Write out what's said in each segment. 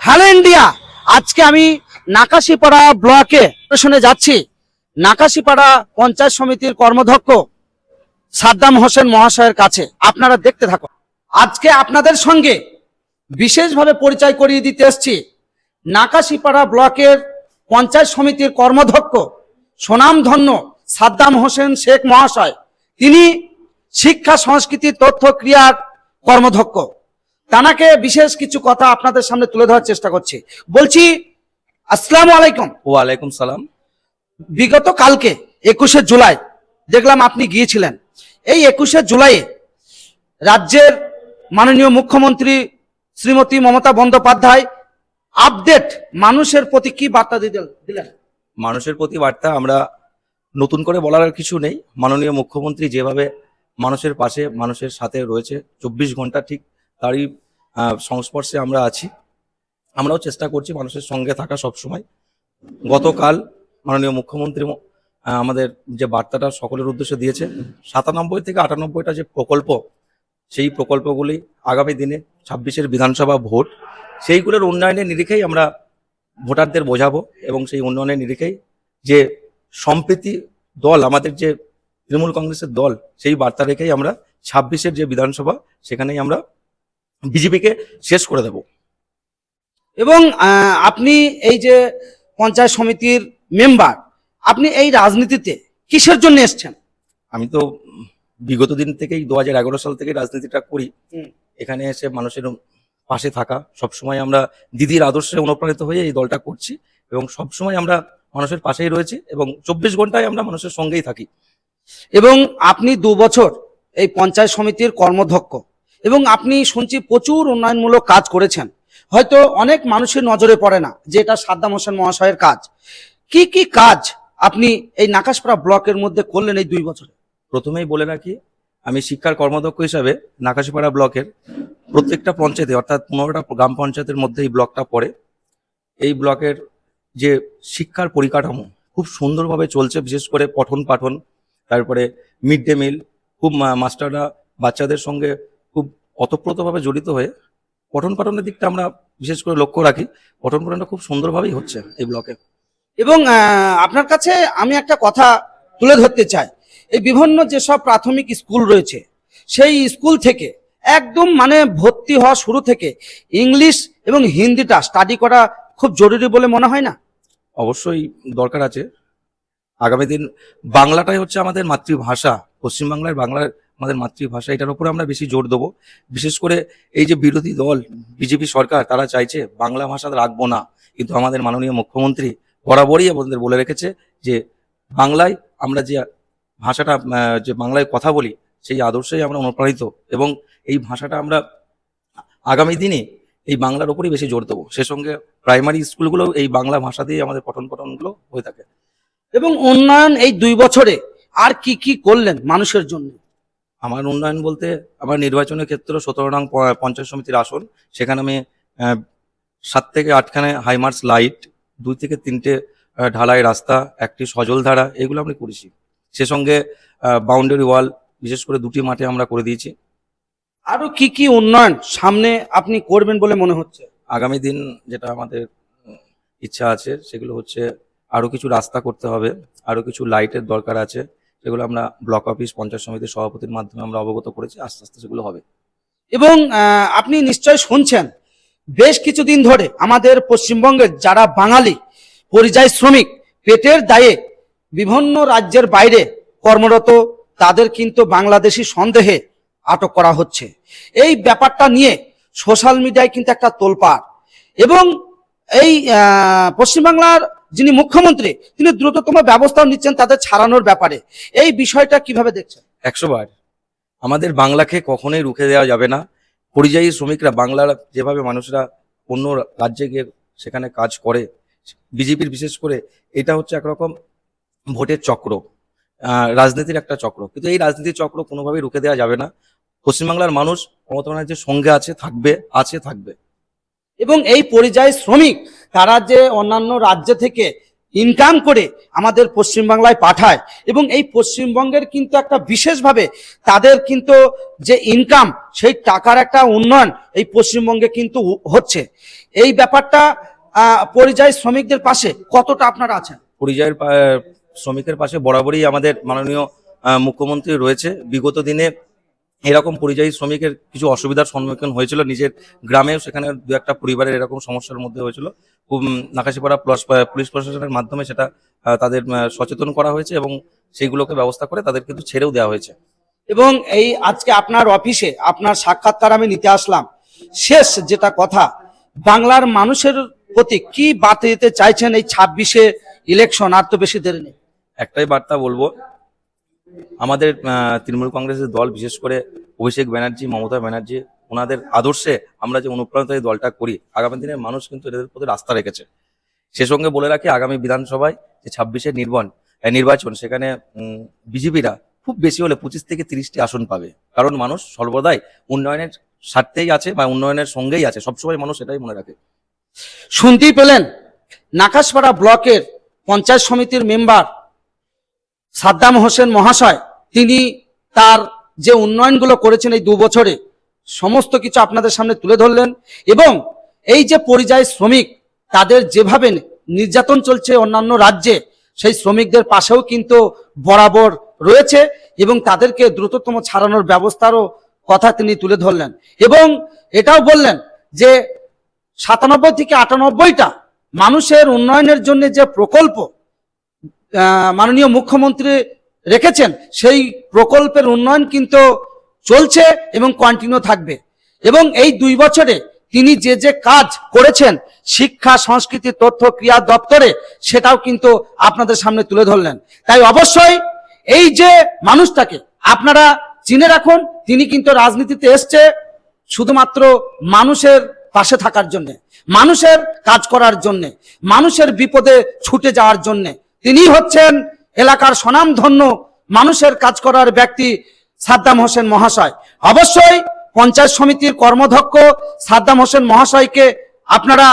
Hello India, আজকে আমি নাকাশিপাড়া ব্লকে শুনে যাচ্ছি। নাকাশিপাড়া পঞ্চায়েত সমিতির কর্মধ্যক্ষ সাদ্দাম হোসেন মহাশয়ের কাছে। আপনারা দেখতে থাকুন। আজকে আপনাদের সঙ্গে বিশেষভাবে পরিচয় করিয়ে দিতে এসছি নাকাশিপাড়া ব্লকের পঞ্চায়েত সমিতির কর্মধ্যক্ষ সুনামধন্য সাদ্দাম হোসেন শেখ মহাশয়। তিনি শিক্ষা, সংস্কৃতি, তথ্য, ক্রিয়ার কর্মধ্যক্ষ। তানাকে বিশেষ কিছু কথা আপনাদের সামনে তুলে ধরার চেষ্টা করছি। বলছি আসসালাম আলাইকুম। ওয়ালাইকুম সালাম। বিগত কালকে একুশে জুলাই দেখলাম আপনি গিয়েছিলেন। এই একুশে জুলাই রাজ্যের মাননীয় মুখ্যমন্ত্রী শ্রীমতী মমতা বন্দ্যোপাধ্যায় আপডেট মানুষের প্রতি কি বার্তা দিলেন? মানুষের প্রতি বার্তা আমরা নতুন করে বলার আর কিছু নেই। মাননীয় মুখ্যমন্ত্রী যেভাবে মানুষের পাশে মানুষের সাথে রয়েছে চব্বিশ ঘণ্টা ঠিক তারই সংস্পর্শে আমরা আছি। আমরাও চেষ্টা করছি মানুষের সঙ্গে থাকা সবসময় গতকাল মাননীয় মুখ্যমন্ত্রী আমাদের যে বার্তাটা সকলের উদ্দেশ্যে দিয়েছে, সাতানব্বই থেকে আটানব্বইটা যে প্রকল্প, সেই প্রকল্পগুলি আগামী দিনে ছাব্বিশের বিধানসভা ভোট, সেইগুলোর উন্নয়নের নিরিখেই আমরা ভোটারদের বোঝাবো এবং সেই উন্নয়নের নিরিখেই যে সম্প্রীতি দল, আমাদের যে তৃণমূল কংগ্রেসের দল, সেই বার্তা রেখেই আমরা ছাব্বিশের যে বিধানসভা, সেখানেই আমরা বিজেপিকে শেষ করে দেব। এবং আপনি এই যে পঞ্চায়েত সমিতির মেম্বার আপনি এই রাজনীতিতে কিসের জন্য এসছেন? আমি তো বিগত দিন থেকেই দু হাজার এগারো সাল থেকে রাজনীতিটা করি। এখানে এসে মানুষের পাশে থাকা সবসময় আমরা দিদির আদর্শে অনুপ্রাণিত হয়ে এই দলটা করছি এবং সবসময় আমরা মানুষের পাশেই রয়েছি এবং চব্বিশ ঘন্টায় আমরা মানুষের সঙ্গেই থাকি। এবং আপনি দু বছর এই পঞ্চায়েত সমিতির কর্মধ্যক্ষ। এবং আপনি শুনছি প্রচুর উন্নয়নমূলক কাজ করেছেন। হয়তো অনেক মানুষের নজরে পড়ে না যে এটা সাদ্দাম হোসেন মহাশয়ের কাজ। কি কি কাজ আপনি এই নাকাশপাড়া ব্লকের মধ্যে করলেন এই দুই বছরে? প্রথমেই বলে রাখি, আমি শিক্ষার কর্মদক্ষ হিসাবে নাকাশপাড়া ব্লকের প্রত্যেকটা পঞ্চায়েতে, অর্থাৎ পনেরোটা গ্রাম পঞ্চায়েতের মধ্যে এই ব্লকটা পড়ে। এই ব্লকের যে শিক্ষার পরিকাঠামো খুব সুন্দরভাবে চলছে, বিশেষ করে পঠন পাঠন, তারপরে মিড ডে মিল, খুব মাস্টাররা বাচ্চাদের সঙ্গে অতপ্রতভাবে জড়িত হয়ে পঠন পাঠনের দিকটা আমরা বিশেষ করে লক্ষ্য রাখি। পঠন পাঠনটা খুব সুন্দরভাবেই হচ্ছে এই ব্লকে। এবং আপনার কাছে আমি একটা কথা তুলে ধরতে চাই। এই বিভিন্ন যেসব প্রাথমিক স্কুল রয়েছে সেই স্কুল থেকে একদম মানে ভর্তি হওয়া শুরু থেকে ইংলিশ এবং হিন্দিটা স্টাডি করা খুব জরুরি বলে মনে হয় না? অবশ্যই দরকার আছে। আগামী দিন বাংলাটাই হচ্ছে আমাদের মাতৃভাষা। পশ্চিমবাংলার বাংলার আমাদের মাতৃভাষা, এটার উপরে আমরা বেশি জোর দেবো। বিশেষ করে এই যে বিরোধী দল, বিজেপি সরকার, তারা চাইছে বাংলা ভাষা রাখব না। কিন্তু আমাদের মাননীয় মুখ্যমন্ত্রী বরাবরই আমাদের বলে রেখেছে যে, বাংলায় আমরা যে ভাষাটা যে বাংলায় কথা বলি, সেই আদর্শেই আমরা অনুপ্রাণিত এবং এই ভাষাটা আমরা আগামী দিনে এই বাংলার উপরই বেশি জোর দেবো। সে সঙ্গে প্রাইমারি স্কুলগুলো এই বাংলা ভাষা দিয়ে আমাদের পঠন পঠনগুলো হয়ে থাকে। এবং উন্নয়ন এই দুই বছরে আর কি কি করলেন মানুষের জন্য? আমার উন্নয়ন বলতে আমার নির্বাচনের ক্ষেত্রে সতেরো নং পঞ্চায়েত সমিতির আসন সেখানে আমি সাত থেকে আটখানে হাইমার্স লাইট দুই থেকে তিনটে ঢালাই রাস্তা একটি সজল ধারা এগুলো আমি করেছি। সে সঙ্গে বাউন্ডারি ওয়াল বিশেষ করে দুটি মাঠে আমরা করে দিয়েছি। আরও কি কি উন্নয়ন সামনে আপনি করবেন বলে মনে হচ্ছে? আগামী দিন যেটা আমাদের ইচ্ছা আছে সেগুলো হচ্ছে আরও কিছু রাস্তা করতে হবে আরও কিছু লাইটের দরকার আছে। সেগুলো আমরা ব্লক অফিস, পঞ্চায়েত সমিতির সভাপতির মাধ্যমে আমরা অবগত করেছি, আস্তে আস্তে সেগুলো হবে। এবং আপনি নিশ্চয় শুনছেন, বেশ কিছুদিন ধরে আমাদের পশ্চিমবঙ্গের যারা বাঙালি, পরিযায়ী শ্রমিক, পেটের দায়ে বিভিন্ন রাজ্যের বাইরে কর্মরত, তাদের কিন্তু বাংলাদেশি সন্দেহে আটক করা হচ্ছে। এই ব্যাপারটা নিয়ে সোশ্যাল মিডিয়ায় কিন্তু একটা তোলপাড়। এবং এই পশ্চিমবাংলার যিনি মুখ্যমন্ত্রী তিনি দ্রুততম ব্যবস্থাও নিচ্ছেন তাদের ছাড়ানোর ব্যাপারে। এই বিষয়টা কীভাবে দেখছেন? একশো বার। আমাদের বাংলাকে কখনোই রুখে দেওয়া যাবে না। পরিযায়ী শ্রমিকরা বাংলার যেভাবে মানুষরা অন্য রাজ্যে গিয়ে সেখানে কাজ করে বিজেপির বিশেষ করে এটা হচ্ছে একরকম ভোটের চক্র রাজনীতির একটা চক্র। কিন্তু এই রাজনীতির চক্র কোনোভাবেই রুখে দেওয়া যাবে না। পশ্চিমবাংলার মানুষ মমতা ব্যানার্জির সঙ্গে আছে থাকবে আছে থাকবে। এবং এই পরিযায়ী শ্রমিক তারা যে অন্যান্য রাজ্য থেকে ইনকাম করে আমাদের পশ্চিমবাংলায় পাঠায় এবং এই পশ্চিমবঙ্গের কিন্তু একটা বিশেষভাবে তাদের কিন্তু যে ইনকাম সেই টাকার একটা উন্নয়ন এই পশ্চিমবঙ্গে কিন্তু হচ্ছে। এই ব্যাপারটা পরিযায়ী শ্রমিকদের পাশে কতটা আপনারা আছেন? পরিযায়ের পা- শ্রমিকের পাশে বরাবরই আমাদের মাননীয় মুখ্যমন্ত্রী রয়েছে। বিগত দিনে এরকম পরিযায়ী শ্রমিকের কিছু অসুবিধার সম্মুখীন হয়েছিল। নিজের গ্রামেও সেখানে দু একটা পরিবারের এরকম সমস্যার মধ্যে হয়েছিল। উম, নাকাশিপাড়া প্লাস পুলিশ প্রশাসনের মাধ্যমে সেটা তাদের সচেতন করা হয়েছে এবং সেইগুলোকে ব্যবস্থা করে তাদের কিন্তু ছেড়েও দেওয়া হয়েছে। এবং এই আজকে আপনার অফিসে আপনার সাক্ষাৎকার আমি নিতে আসলাম। শেষ যেটা কথা বাংলার মানুষের প্রতি কি বার্তা দিতে চাইছেন এই ছাব্বিশে ইলেকশন আর তো বেশি দেরি নেই। একটাই বার্তা বলব আমাদের তৃণমূল কংগ্রেসের দল বিশেষ করে অভিষেক ব্যানার্জি মমতা ব্যানার্জি ওনাদের আদর্শে আমরা যে অনুপ্রাণিত এই দলটা করি আগামী দিনে মানুষ কিন্তু এদের প্রতি রাস্তা রেখেছে। সে সঙ্গে বলে রাখি আগামী বিধানসভায় যে ছাব্বিশের আহ, নির্বাচন সেখানে বিজেপিরা খুব বেশি হলে পঁচিশ থেকে তিরিশটি আসন পাবে। কারণ মানুষ সর্বদাই উন্নয়নের স্বার্থেই আছে বা উন্নয়নের সঙ্গেই আছে সবসময় মানুষ এটাই মনে রাখে। শুনতেই পেলেন নাকাশপাড়া ব্লকের পঞ্চায়েত সমিতির মেম্বার সাদ্দাম হোসেন মহাশয়, তিনি তার যে উন্নয়নগুলো করেছেন এই দু বছরে সমস্ত কিছু আপনাদের সামনে তুলে ধরলেন এবং এই যে পরিযায়ী শ্রমিক, তাদের যেভাবে নির্যাতন চলছে অন্যান্য রাজ্যে, সেই শ্রমিকদের পাশেও কিন্তু বরাবর রয়েছে এবং তাদেরকে দ্রুততম ছাড়ানোর ব্যবস্থারও কথা তিনি তুলে ধরলেন। এবং এটাও বললেন যে সাতানব্বই থেকে আটানব্বইটা মানুষের উন্নয়নের জন্য যে প্রকল্প মাননীয় মুখ্যমন্ত্রী রেখেছেন, সেই প্রকল্পের উন্নয়ন কিন্তু চলছে এবং কন্টিনিউ থাকবে। এবং এই দুই বছরে তিনি যে যে কাজ করেছেন, শিক্ষা, সংস্কৃতি, তথ্য, ক্রিয়া দপ্তরে, সেটাও কিন্তু আপনাদের সামনে তুলে ধরলেন। তাই অবশ্যই এই যে মানুষটাকে আপনারা চিনে রাখুন, তিনি কিন্তু রাজনীতিতে এসছে শুধুমাত্র মানুষের পাশে থাকার জন্যে, মানুষের কাজ করার জন্যে, মানুষের বিপদে ছুটে যাওয়ার জন্য। তিনি হচ্ছেন এলাকার স্বনামধন্য মানুষের কাজ করার ব্যক্তি সাদ্দাম হোসেন মহাশয়। অবশ্যই পঞ্চায়েত সমিতির কর্মধ্যক্ষ সাদ্দাম হোসেন মহাশয়কে আপনারা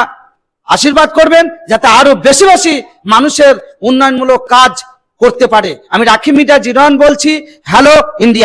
আশীর্বাদ করবেন যাতে আরও বেশি বেশি মানুষের উন্নয়নমূলক কাজ করতে পারে। আমি রাখি মিডিয়া জিরোয়ান বলছি, হ্যালো, ইন্ডিয়া।